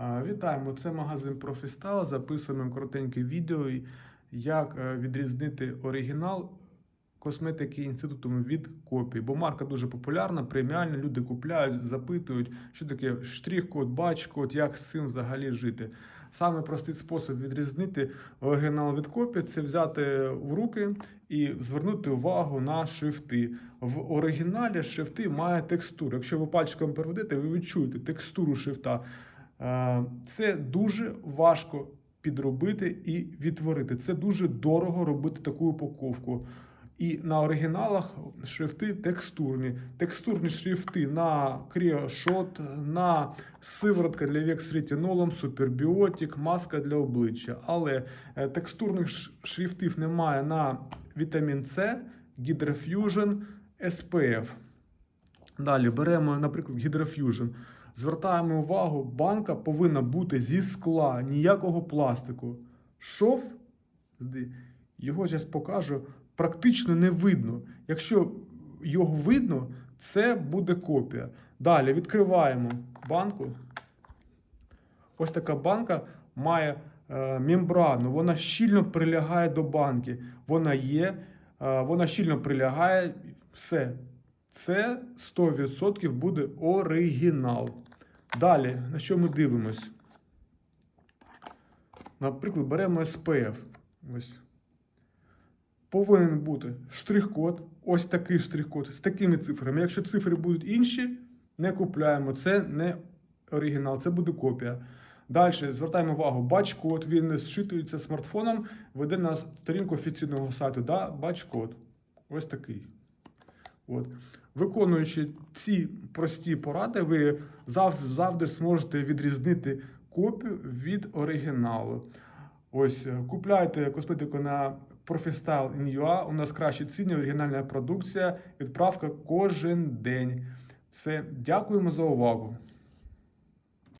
Вітаємо! Це магазин Профістал. Записуємо коротеньке відео, як е, відрізнити оригінал косметики інституту від копій. Бо марка дуже популярна, преміальна. Люди купляють, запитують, що таке штрих-код, бач-код, як з цим взагалі жити. Саме простий спосіб відрізнити оригінал від копії це взяти в руки і звернути увагу на шрифти. В оригіналі шрифти має текстуру. Якщо ви пальчиком переведете, ви відчуєте текстуру шрифта. Е, Це дуже важко підробити і відтворити. Це дуже дорого робити таку упаковку. І на оригіналах шрифти текстурні. Текстурні шрифти на кріошот, на сиворотка для век з ретинолом, супербіотик, маска для обличчя. Але е, текстурних шрифтів немає на вітамін С, гідроф'южн, SPF. Далі беремо, наприклад, гідроф'южн. Звертаємо увагу, банка повинна бути зі скла, ніякого пластику. Шов, його зараз покажу, практично не видно. Якщо його видно, це буде копія. Далі відкриваємо банку. Ось така банка має е, мембрану, вона щільно прилягає до банки. Вона є, е, вона щільно прилягає. Все. Це 100% буде оригінал. Далі, на що ми дивимось? Наприклад, беремо SPF. Ось. Повинен бути штрих-код, ось такий штрих-код з такими цифрами. Якщо цифри будуть інші, не купляємо. Це не оригінал, це буде копія. Далі звертаємо увагу, бач-код, він зшитується смартфоном, веде на сторінку офіційного сайту. Да, бач-код. Ось такий. От. Виконуючи ці прості поради, ви завжди зможете відрізнити копію від оригіналу. Ось е, купляйте косметику на Profistyle in.ua. У нас кращі ціни, оригінальна продукція, відправка кожен день. Все, дякуємо за увагу.